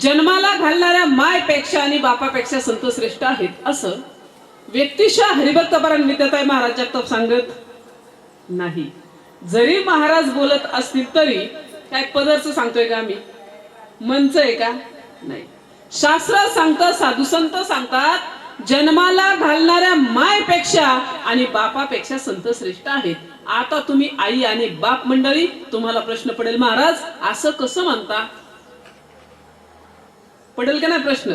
जन्माला घालणाऱ्या मायपेक्षा आणि बापापेक्षा संत श्रेष्ठ आहेत असं व्यक्तिशः हरिभक्त परायण विद्याताई महाराज जगताप सांगत नाही. जरी महाराज बोलत असतील तरी काय पदरचं सांगतोय का आम्ही? मनच आहे का? नाही. शास्त्र सांगतं साधू संत सांगतात जन्माला घालणाऱ्या मायपेक्षा आणि बापापेक्षा संत श्रेष्ठ आहेत. आता तुम्ही आई आणि बाप मंडळी तुम्हाला प्रश्न पडेल महाराज असं कसं म्हणता? पडेल का नाही प्रश्न?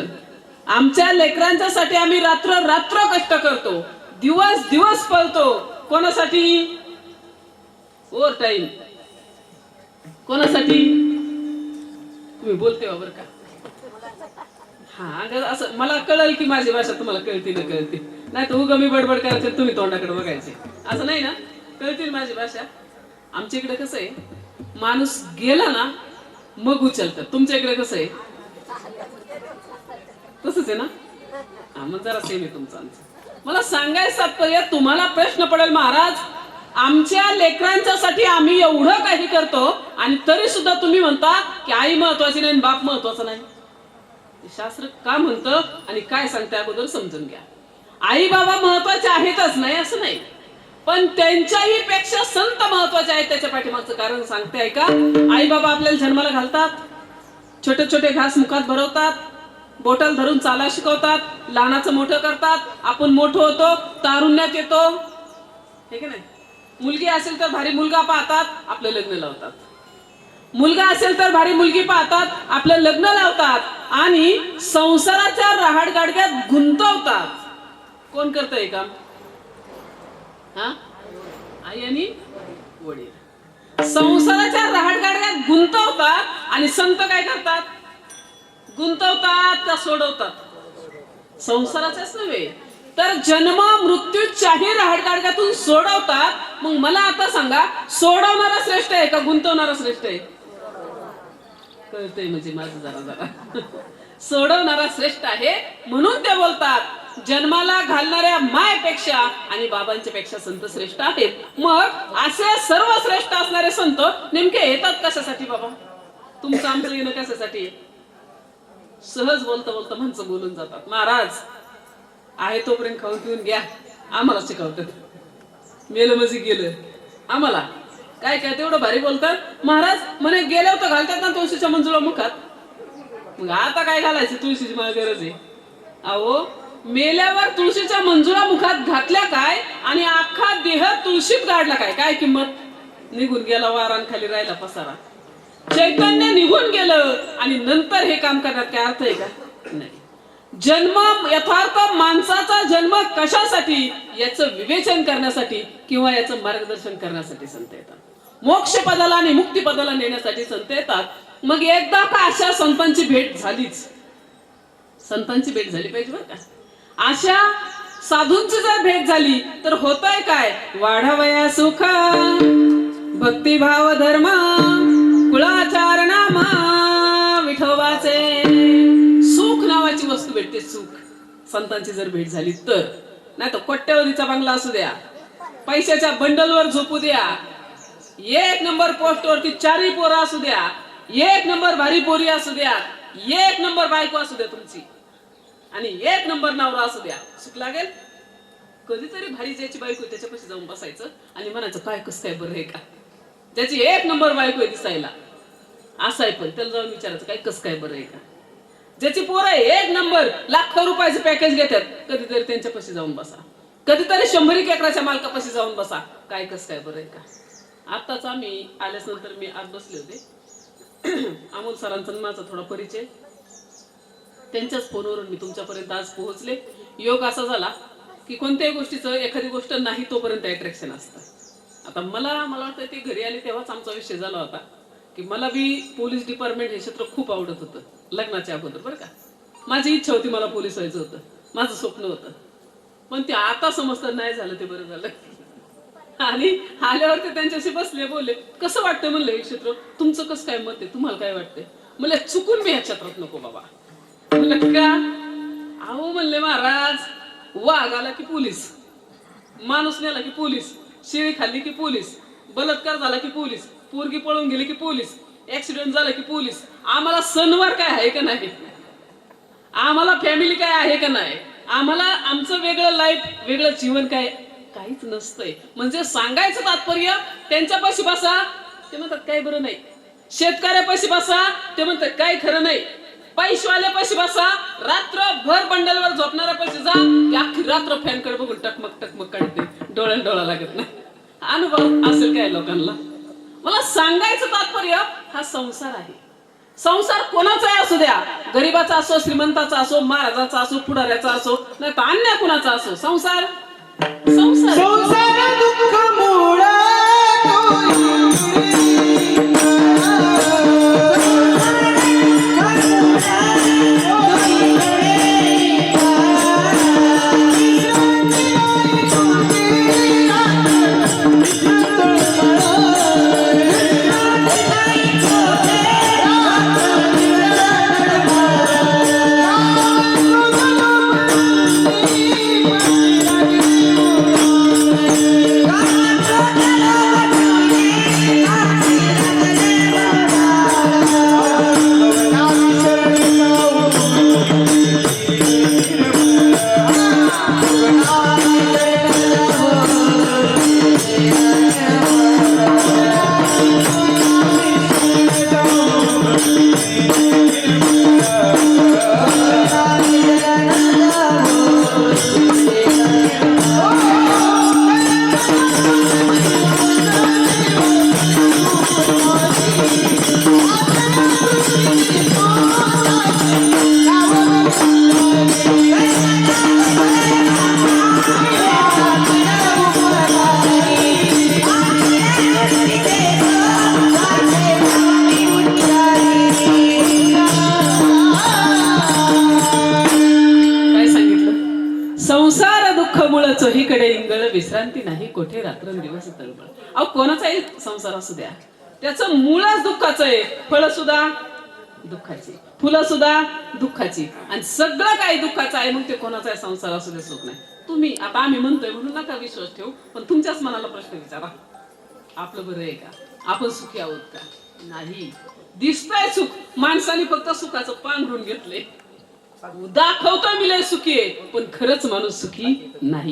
आमच्या लेकरांच्या साठी आम्ही रात्र रात्र कष्ट करतो. दिवस दिवस पळतो. कोणासाठी? ओव्हर टाइम कोणासाठी? तुम्ही बोलते बा का. हा असं मला कळल की माझी भाषा तुम्हाला कळते ना कळते. नाही तर उगा मी बडबड करायचे तुम्ही तोंडाकडे बघायचे. असं नाही ना? कळतील माझी भाषा. आमच्या इकडे कसं आहे? माणूस गेला ना मग उचलतात. तुमच्या इकडे कसं आहे? तसंच आहे ना? हा मग जरा सेम आहे तुमचं आमचं. मला सांगायचं तात्पर्य तुम्हाला प्रश्न पडेल महाराज आमच्या लेकरांच्यासाठी आम्ही एवढं काही करतो आणि तरी सुद्धा तुम्ही म्हणता की आई महत्वाची नाही आणि बाप महत्त्वाचा नाही. शास्त्र का म्हणतं आणि काय सांगते अगोदर समजून घ्या. आई बाबा महत्त्वाचे आहेतच नाही असं नाही. पण त्यांच्याही पेक्षा संत महत्त्वाचे आहेत त्याच्या पाठीमागचं कारण सांगते आहे का आई बाबा आपल्याला जन्माला घालतात छोटे छोटे घास मुखात भरवतात बोटल धरून चाला शिकवतात लहानाचं मोठं करतात आपण मोठं होतो तारुण्यात येतो. हे की नाही? मुलगी असेल तर भारी मुलगा पाहतात आपलं लग्न लावतात. मुलगा असेल तर भारी मुलगी पाहतात आपलं लग्न लावतात आणि संसाराच्या रहाडगाडग्यात गुंतवतात. कोण करत का हा? आई आणि वडील. संसाराच्या रहाडगाडग्यात गुंतवतात आणि संत काय करतात? गुंतवतात का सोडवतात? संसाराच्याच नव्हे. तर जन्म मृत्यूच्याही रहाडगाडग्यातून सोडवतात. मग मला आता सांगा सोडवणारा श्रेष्ठ आहे का गुंतवणारा श्रेष्ठ आहे? कळतंय म्हणजे माझं जरा जरा. सोडवणारा श्रेष्ठ आहे म्हणून ते बोलतात. जन्माला घालणाऱ्या मायपेक्षा आणि बाबांच्या पेक्षा संत श्रेष्ठ आहेत. मग असे सर्व श्रेष्ठ असणारे संत नेमके येतात कशासाठी बाबा? तुमचं आमचं येणं कशासाठी आहे? सहज बोलता बोलता माणसं बोलून जातात. महाराज आहे तोपर्यंत खाऊन पिऊन घ्या. आम्हाला शिकवतात. मेलं म्हणजे गेलं. आम्हाला? काय काय तेवढं भारी बोलतात? महाराज म्हणे गेलं होतं घालतात ना तुळशीच्या मंजुळा मुखात. मग आता काय घालायचं? तुळशीची मला गरज आहे. अहो मेल्यावर तुळशीच्या मंजुळा मुखात घातल्या काय? आणि अख्खा देह तुळशीत काढला काय? काय किंमत? निघून गेला वारान खाली राहिला पसारा. चैतन्य निघून गेलं आणि नंतर हे काम करण्यात काय अर्थ आहे का? नाही. जन्म यथार्थ माणसाचा जन्म कशासाठी? याचं विवेचन करण्यासाठी किंवा याचं मार्गदर्शन करण्यासाठी संत येतात. मोक्ष पदाला आणि मुक्ती पदाला नेण्यासाठी संत येतात. मग एकदा का अशा संतांची भेट झालीच? संतांची भेट झाली पाहिजे बरं का? अशा साधूंची जर भेट झाली तर होतंय काय? वाढावया सुख भक्तिभाव धर्म. भेटते सुख. संतांची जर भेट झाली तर. नाही तर कोट्यावधीचा बंगला असू द्या. पैशाच्या बंडलवर झोपू द्या. एक नंबर पोस्टवरती चारही पोरं असू द्या. एक नंबर भारी पोरी असू द्या. एक नंबर बायको असू द्या तुमची. आणि एक नंबर नवरा असू द्या. सुख लागेल? कधीतरी भारी ज्याची बायको आहे त्याच्यापाशी जाऊन बसायचं आणि म्हणायचं काय कसं काय बरं आहे का? ज्याची एक नंबर बायको आहे दिसायला. असं आहे पण त्याला जाऊन विचारायचं काय कसं काय बरं आहे का? ज्याची पोरं एक नंबर. लाखो रुपयाचं पॅकेज घेतात. कधीतरी त्यांच्यापाशी जाऊन बसा. कधीतरी शंभर एक एकराच्या मालकापाशी जाऊन बसा. काय कसं काय बरं आहे का? आत्ताच आम्ही आल्यास नंतर मी आज बसले होते. अमोल सरांचा आणि माझा थोडा परिचय. त्यांच्याच फोनवरून मी तुमच्यापर्यंत आज पोहोचले. योग असा झाला की कोणत्याही गोष्टीचं एखादी गोष्ट नाही तोपर्यंत अट्रॅक्शन असतं. आता मला मला वाटतं ते घरी आले तेव्हाच आमचा विषय झाला होता. की मला बी पोलीस डिपार्टमेंट हे क्षेत्र खूप आवडत होतं लग्नाच्या अगोदर बरं का. माझी इच्छा होती मला पोलीस व्हायचं होतं माझं स्वप्न होतं. पण ते आता समजतं नाही झालं ते बरं झालं. आणि आल्यावर ते त्यांच्याशी बसले बोलले कसं वाटतं म्हणलं हे क्षेत्र तुमचं कसं काय मत आहे? तुम्हाला काय वाटतंय? मला चुकून मी ह्या क्षेत्रात नको बाबा. म्हणलं का? अहो म्हणले महाराज वाघ आला की पोलीस माणूस नेला की पोलीस शेळी खाल्ली की पोलीस बलात्कार झाला की पोलीस पोरगी पळून गेली की पोलीस? ऍक्सिडेंट झालं की पोलीस? आम्हाला सणवार काय आहे का नाही? आम्हाला फॅमिली काय आहे का नाही? आम्हाला आमचं वेगळं लाईफ वेगळं जीवन काय? काहीच नसतंय. म्हणजे सांगायचं तात्पर्य त्यांच्यापाशी बसा. ते म्हणतात काय बरं नाही. शेतकऱ्यापाशी बसा. ते म्हणतात काय खरं नाही. पैशवाल्यापाशी बसा. रात्रभर बंडलवर झोपणाऱ्यापाशी जा. अख्खी रात्र फॅनकडे बघून टकमक टकमक काढते. डोळ्याला डोळा लागत नाही. अनुभव असेल काय लोकांना? मला सांगायचं तात्पर्य हा संसार आहे. संसार कोणाचाही असू द्या? गरीबाचा असो श्रीमंताचा असो महाराजाचा असो पुढाऱ्याचा असो नाही तर अन्य कुणाचा असो? संसार? संसार. विश्रांती नाही कोठे रात्रंदिवस तळमळ. अहो कोणाचाही संसार असू द्या. त्याचं मुळच दुःखाचं आहे. फळ सुद्धा दुःखाची. फुलं सुद्धा दुःखाची. आणि सगळं काही दुःखाचं आहे मग ते कोणाचाही संसार असू दे सुख नाही. तुम्ही आता आम्ही म्हणतोय म्हणून नका विश्वास ठेवू पण तुमच्याच मनाला प्रश्न विचारा. आपलं बरं आहे का? आपण सुखी आहोत का? नाही. दिसतंय सुख. माणसाने फक्त सुखाचं पांघरून घेतले दाखवतो मी लय सुखी आहे पण खरंच माणूस सुखी नाही.